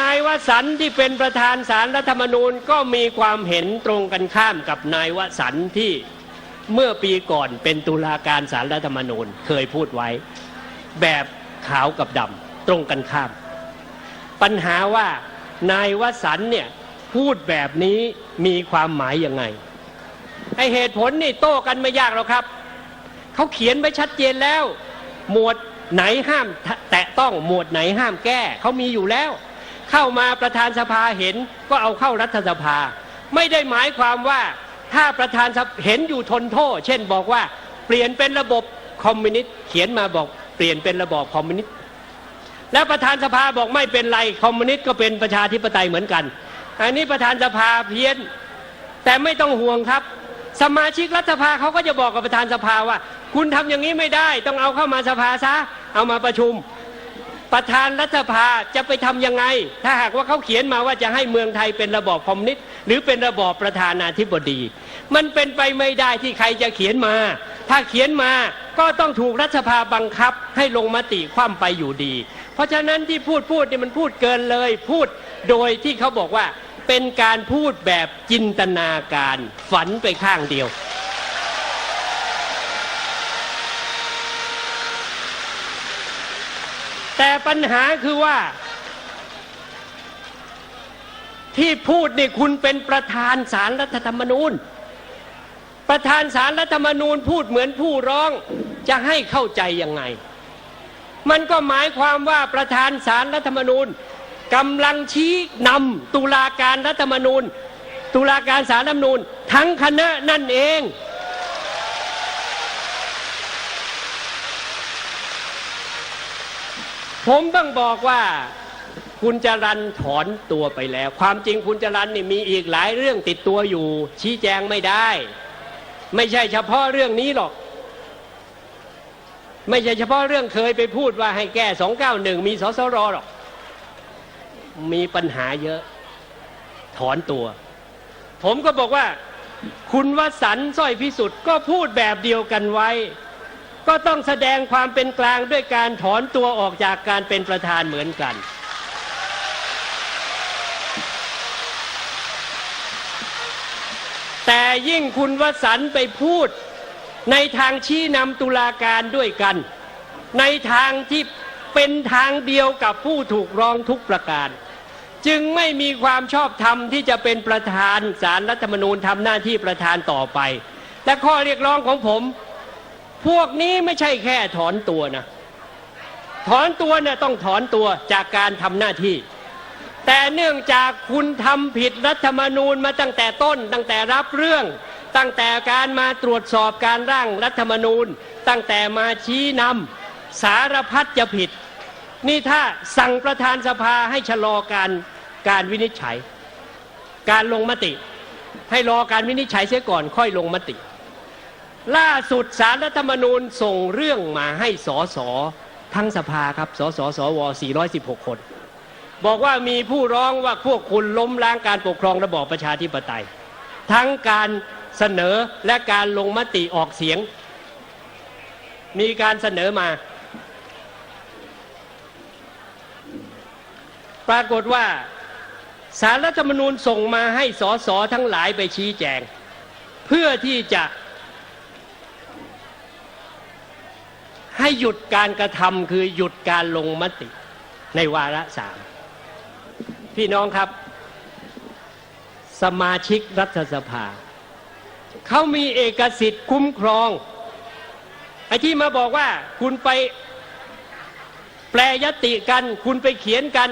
นายวสันที่เป็นประธานสารรัฐธรรมนูญก็มีความเห็นตรงกันข้ามกับนายวสันที่เมื่อปีก่อนเป็นตุลาการสารรัฐธรรมนูญเคยพูดไว้ แบบขาวกับดำตรงกันข้าม ปัญหาว่านายวสันเนี่ยพูดแบบนี้มีความหมายยังไงไอเหตุผลนี่โต้กันไม่ยากหรอกครับเขาเขียนไว้ชัดเจนแล้ว หมวดไหนห้ามแตะต้องหมวดไหนห้ามแก้เขามีอยู่แล้ว เข้ามาประธานสภาเห็นก็เอาเข้ารัฐสภา ไม่ได้หมายความว่าถ้าประธานสภเห็นอยู่ทนโทษ เช่นบอกว่าเปลี่ยนเป็นระบบคอมมิวนิสต์เขียนมาบอกเปลี่ยนเป็นระบอบคอมมิวนิสต์แล้วประธานสภาบอกไม่เป็นไรคอมมิวนิสต์ก็เป็นประชาธิปไตยเหมือนกัน อันนี้ประธานสภาเพี้ยน แต่ไม่ต้องห่วงครับ สมาชิกรัฐสภาเขาก็จะบอกกับประธานสภาว่า คุณทำอย่างนี้ไม่ได้ ต้องเอาเข้ามาสภาซะเอามาประชุม ประธานรัฐสภาจะไปทำยังไง ถ้าหากว่าเขาเขียนมาว่าจะให้เมืองไทยเป็นระบอบคอมมิวนิสต์หรือเป็นระบอบประธานาธิบดี มันเป็นไปไม่ได้ที่ใครจะเขียนมา ถ้าเขียนมาก็ต้องถูกรัฐสภาบังคับให้ลงมติคว่ำไปอยู่ดี เพราะฉะนั้นที่พูดพูดนี่มันพูดเกินเลย พูดโดยที่เขาบอกว่าเป็นการพูดแบบจินตนาการฝันไปข้างเดียว แต่ปัญหาคือว่า ที่พูดนี่คุณเป็นประธานสารรัฐธรรมนูญ ประธานสารรัฐธรรมนูญพูดเหมือนผู้ร้องจะให้เข้าใจยังไง มันก็หมายความว่าประธานสารรัฐธรรมนูญกำลังชี้นำตุลาการรัฐธรรมนูญ ตุลาการสารรัฐธรรมนูญ ทั้งคณะนั่นเอง ผมต้องบอกว่าคุณจรันถอนตัวไปแล้ว ความจริงคุณจรันนี่มีอีกหลายเรื่องติดตัวอยู่ ชี้แจงไม่ได้ ไม่ใช่เฉพาะเรื่องนี้หรอก ไม่ใช่เฉพาะเรื่องเคยไปพูดว่าให้แก้291มีสสรหรอก มีปัญหาเยอะ ถอนตัว ผมก็บอกว่า คุณวสันต์สร้อยพิสุทธิ์ก็พูดแบบเดียวกันไว้ ก็ต้องแสดงความเป็นกลางด้วยการถอนตัวออกจากการเป็นประธานเหมือนกัน แต่ยิ่งคุณวสันต์ไปพูดในทางชี้นำตุลาการด้วยกัน ในทางที่เป็นทางเดียวกับผู้ถูกร้องทุกประการ จึงไม่มีความชอบธรรมที่จะเป็นประธานสารรัฐธรรมนูญทำหน้าที่ประธานต่อไป และข้อเรียกร้องของผม พวกนี้ไม่ใช่แค่ถอนตัวนะ ถอนตัวเนี่ยต้องถอนตัวจากการทำหน้าที่ แต่เนื่องจากคุณทำผิดรัฐธรรมนูญมาตั้งแต่ต้น ตั้งแต่รับเรื่อง ตั้งแต่การมาตรวจสอบการร่างรัฐธรรมนูญ ตั้งแต่มาชี้นำสารพัดจะผิด นี่ถ้าสั่งประธานสภาให้ชะลอการการวินิจฉัย การลงมติ ให้รอการวินิจฉัยเสียก่อนค่อยลงมติ ล่าสุดสารรัฐธรรมนูญส่งเรื่องมาให้สอสอทั้งสภาครับสสสว 416 คน บอกว่ามีผู้ร้องว่าพวกคุณล้มล้างการปกครองระบอบประชาธิปไตย ทั้งการเสนอและการลงมติออกเสียง มีการเสนอมา ปรากฏว่าสารรัฐธรรมนูญส่งมาให้สสทั้งหลายไปชี้แจง เพื่อที่จะ ให้หยุดการกระทำคือหยุดการลงมติในวาระสามพี่น้องครับ สมาชิกรัฐสภา เขามีเอกสิทธิ์คุ้มครองไอ้ที่มาบอกว่าคุณไปแปลยติกัน คุณไปเขียนกัน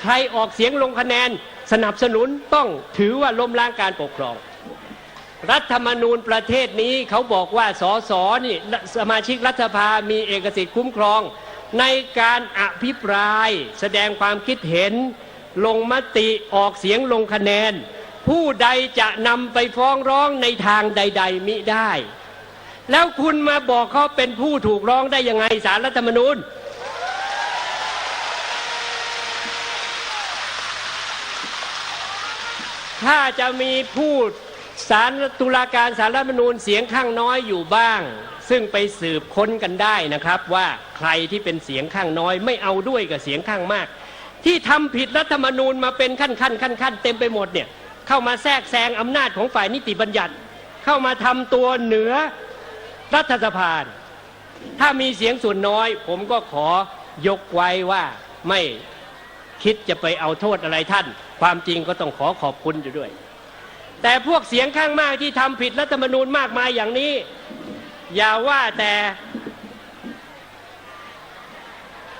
ใครออกเสียงลงคะแนน สนับสนุนต้องถือว่าล้มล้างการปกครอง รัฐธรรมนูญประเทศนี้เขาบอกว่าสสนี่สมาชิกรัฐสภามีเอกสิทธิ์คุ้มครอง ในการอภิปราย แสดงความคิดเห็น ลงมติออกเสียงลงคะแนน ผู้ใดจะนำไปฟ้องร้องในทางใด ๆมิได้ แล้วคุณมาบอกเขาเป็นผู้ถูกร้องได้ยังไงสารรัฐธรรมนูญถ้าจะมีผู้ สารตุลาการสารรัฐมนูญเสียงข้างน้อยอยู่บ้าง ซึ่งไปสืบค้นกันได้นะครับ ว่าใครที่เป็นเสียงข้างน้อย ไม่เอาด้วยกับเสียงข้างมาก ที่ทำผิดรัฐธรรมนูญมาเป็นขั้นขั้นขั้นขั้นเต็มไปหมดเนี่ยเข้ามาแทรกแซงอำนาจของฝ่ายนิติบัญญัติ เข้ามาทำตัวเหนือรัฐสภาถ้ามีเสียงส่วนน้อย ผมก็ขอยกไว้ว่าไม่คิดจะไปเอาโทษอะไรท่าน ความจริงก็ต้องขอขอบคุณอยู่ด้วย แต่พวกเสียงข้างมากที่ทำผิดรัฐธรรมนูญมากมายอย่างนี้ อย่าว่าแต่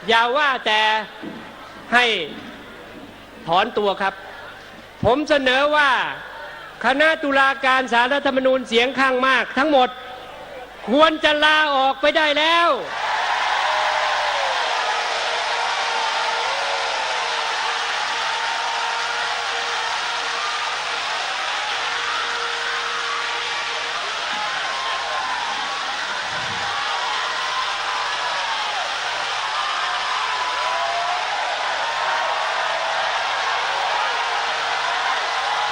อย่าว่าแต่ให้ถอนตัวครับ ผมเสนอว่าคณะตุลาการสารรัฐธรรมนูญเสียงข้างมากทั้งหมด ควรจะลาออกไปได้แล้ว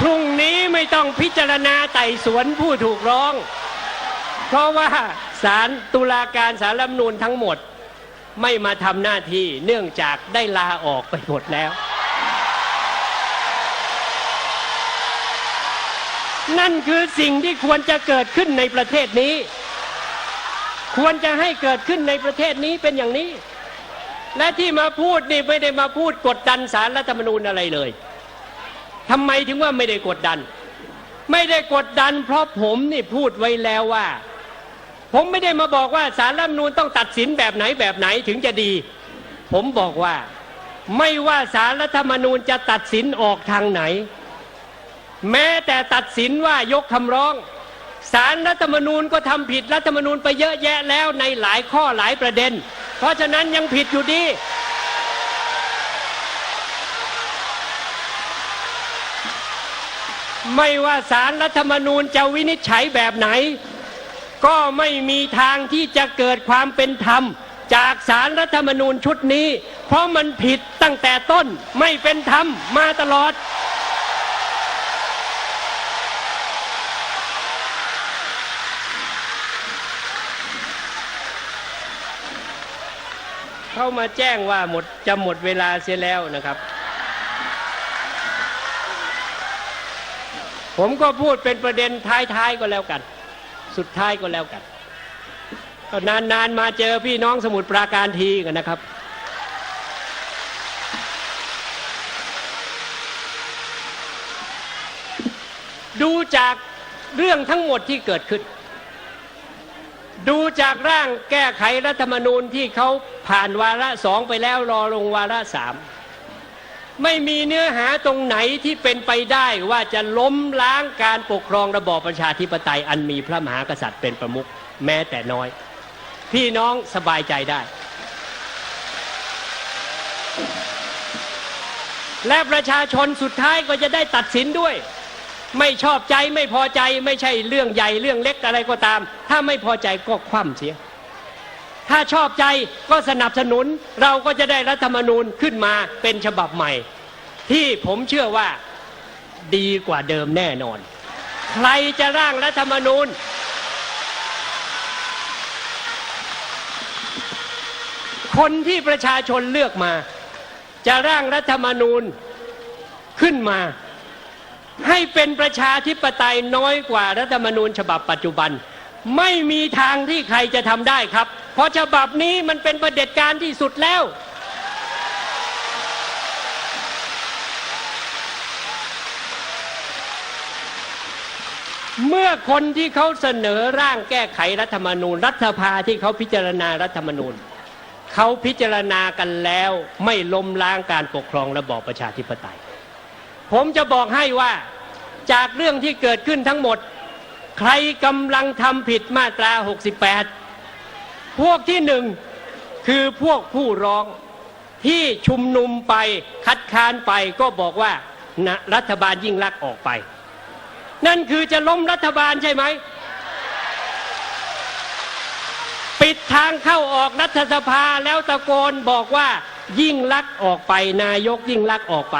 พรุ่งนี้ ไม่ต้องพิจารณาไต่สวนผู้ถูกร้อง เพราะว่าสารตุลาการสารรัฐมนูญทั้งหมดไม่มาทำหน้าที่เนื่องจากได้ลาออกไปหมดแล้ว นั่นคือสิ่งที่ควรจะเกิดขึ้นในประเทศนี้ ควรจะให้เกิดขึ้นในประเทศนี้เป็นอย่างนี้ และที่มาพูดนี่ไม่ได้มาพูดกดดันสารรัฐธรรมนูญอะไรเลยทำไมถึงว่าไม่ได้กดดัน ไม่ได้กดดัน เพราะผมนี่พูดไว้แล้วว่า ผมไม่ได้มาบอกว่าสารรัฐมนูญต้องตัดสินแบบไหนแบบไหนถึงจะดี ผมบอกว่า ไม่ว่าสารรัฐธรรมนูญจะตัดสินออกทางไหน แม้แต่ตัดสินว่ายกคำร้องสารรัฐธรรมนูญก็ทำผิดรัฐธรรมนูญไปเยอะแยะแล้วในหลายข้อหลายประเด็น เพราะฉะนั้นยังผิดอยู่ดี ไม่ว่าสารรัฐธรรมนูญจะวินิจฉัยแบบไหน ก็ไม่มีทางที่จะเกิดความเป็นธรรม จากสารรัฐธรรมนูญชุดนี้ เพราะมันผิดตั้งแต่ต้นไม่เป็นธรรมมาตลอด เข้ามาแจ้งว่าหมดจะหมดเวลาเสียแล้วนะครับ ผมก็พูดเป็นประเด็นท้ายๆก็แล้วกัน สุดท้ายก็แล้วกันก็นานๆมาเจอพี่น้องสมุทรปราการทีกันนะครับ ดูจากเรื่องทั้งหมดที่เกิดขึ้น ดูจากร่างแก้ไขรัฐธรรมนูญที่เขาผ่านวาระสองไปแล้วรอลงวาระสาม ไม่มีเนื้อหาตรงไหนที่เป็นไปได้ว่าจะล้มล้างการปกครองระบอบประชาธิปไตย อันมีพระมหากษัตริย์เป็นประมุขแม้แต่น้อย พี่น้องสบายใจได้ และประชาชนสุดท้ายก็จะได้ตัดสินด้วย ไม่ชอบใจไม่พอใจไม่ใช่เรื่องใหญ่เรื่องเล็กอะไรก็ตาม ถ้าไม่พอใจก็คว่ำเสีย ถ้าชอบใจก็สนับสนุนเราก็จะได้รัฐธรรมนูญขึ้นมาเป็นฉบับใหม่ ที่ผมเชื่อว่าดีกว่าเดิมแน่นอน ใครจะร่างรัฐธรรมนูญ คนที่ประชาชนเลือกมา จะร่างรัฐธรรมนูญขึ้นมา ให้เป็นประชาธิปไตยน้อยกว่ารัฐธรรมนูญฉบับปัจจุบัน ไม่มีทางที่ใครจะทำได้ครับ เพราะฉบับนี้มันเป็นประเด็จการที่สุดแล้ว เมื่อคนที่เขาเสนอร่างแก้ไขรัฐธรรมนูญ รัฐสภาที่เขาพิจารณารัฐธรรมนูญเขาพิจารณากันแล้วไม่ล้มล้างการปกครองระบอบประชาธิปไตย ผมจะบอกให้ว่าจากเรื่องที่เกิดขึ้นทั้งหมด ใครกำลังทำผิดมาตรา 68 พวกที่หนึ่งคือพวกผู้ร้องที่ชุมนุมไปคัดค้านไปก็บอกว่านะรัฐบาลยิ่งลักษณ์ออกไป นั่นคือจะล้มรัฐบาลใช่ไหม ปิดทางเข้าออกรัฐสภาแล้วตะโกนบอกว่ายิ่งลักษณ์ออกไป นายกยิ่งลักษณ์ออกไป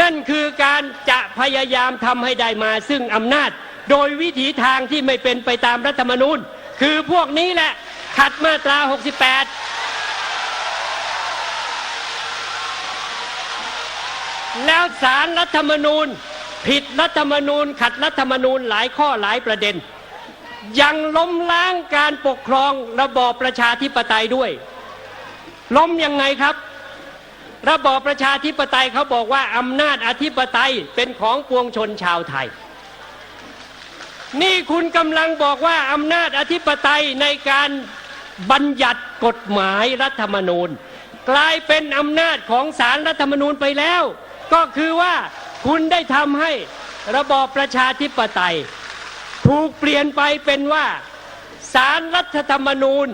นั่นคือการจะพยายามทำให้ได้มาซึ่งอำนาจ โดยวิถีทางที่ไม่เป็นไปตามรัฐธรรมนูญ คือพวกนี้แหละ ขัดมาตรา 68 แล้วสารรัฐธรรมนูญ ผิดรัฐธรรมนูญ ขัดรัฐธรรมนูญหลายข้อหลายประเด็น ยังล้มล้างการปกครองระบอบประชาธิปไตยด้วย ล้มยังไงครับ ระบอบประชาธิปไตยเขาบอกว่าอำนาจอธิปไตยเป็นของปวงชนชาวไทยนี่คุณกำลังบอกว่าอำนาจอธิปไตยในการ บัญญัติกฎหมายรัฐธรรมนูญ กลายเป็นอำนาจของสารรัฐธรรมนูญไปแล้ว ก็คือว่าคุณได้ทำให้ระบอบประชาธิปไตย ถูกเปลี่ยนไปเป็นว่าสารรัฐธรรมนูญ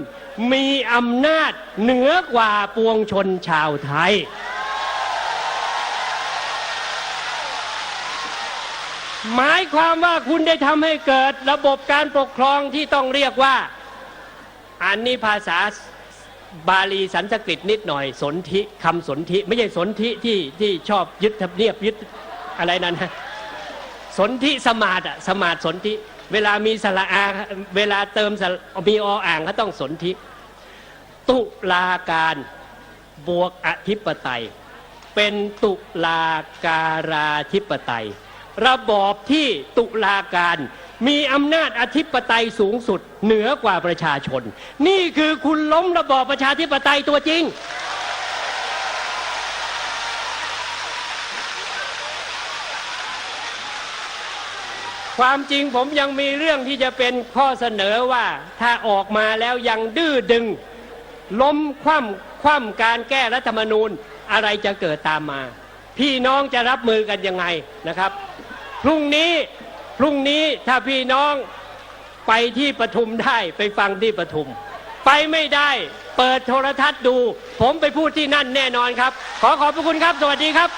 มีอำนาจเหนือกว่าปวงชนชาวไทย หมายความว่าคุณได้ทำให้เกิดระบบการปกครองที่ต้องเรียกว่า อันนี้ภาษาบาลีสันสกฤตนิดหน่อย สนธิคำสนธิไม่ใช่สนธิที่ที่ชอบยึดทำเนียบยึดอะไรนั้นนะสนธิสมาดอะสมาดสนธิเวลามีสระอาเวลาเติมมีออ่างก็ต้องสนธิตุลาการบวกอธิปไตย เป็นตุลาการาธิปไตย ระบอบที่ตุลาการมีอำนาจอธิปไตยสูงสุดเหนือกว่าประชาชน นี่คือคุณล้มระบอบประชาธิปไตยตัวจริง ความจริงผมยังมีเรื่องที่จะเป็นข้อเสนอว่าถ้าออกมาแล้วยังดื้อดึง ล้มคว่ำคว่ำการแก้รัฐธรรมนูญอะไรจะเกิดตามมา พี่น้องจะรับมือกันยังไงนะครับ พรุ่งนี้พรุ่งนี้ถ้าพี่น้องไปที่ปทุมได้ไปฟังที่ปทุม ไปไม่ได้ เปิดโทรทัศน์ดู ผมไปพูดที่นั่นแน่นอนครับ ขอขอบพระคุณครับ สวัสดีครับ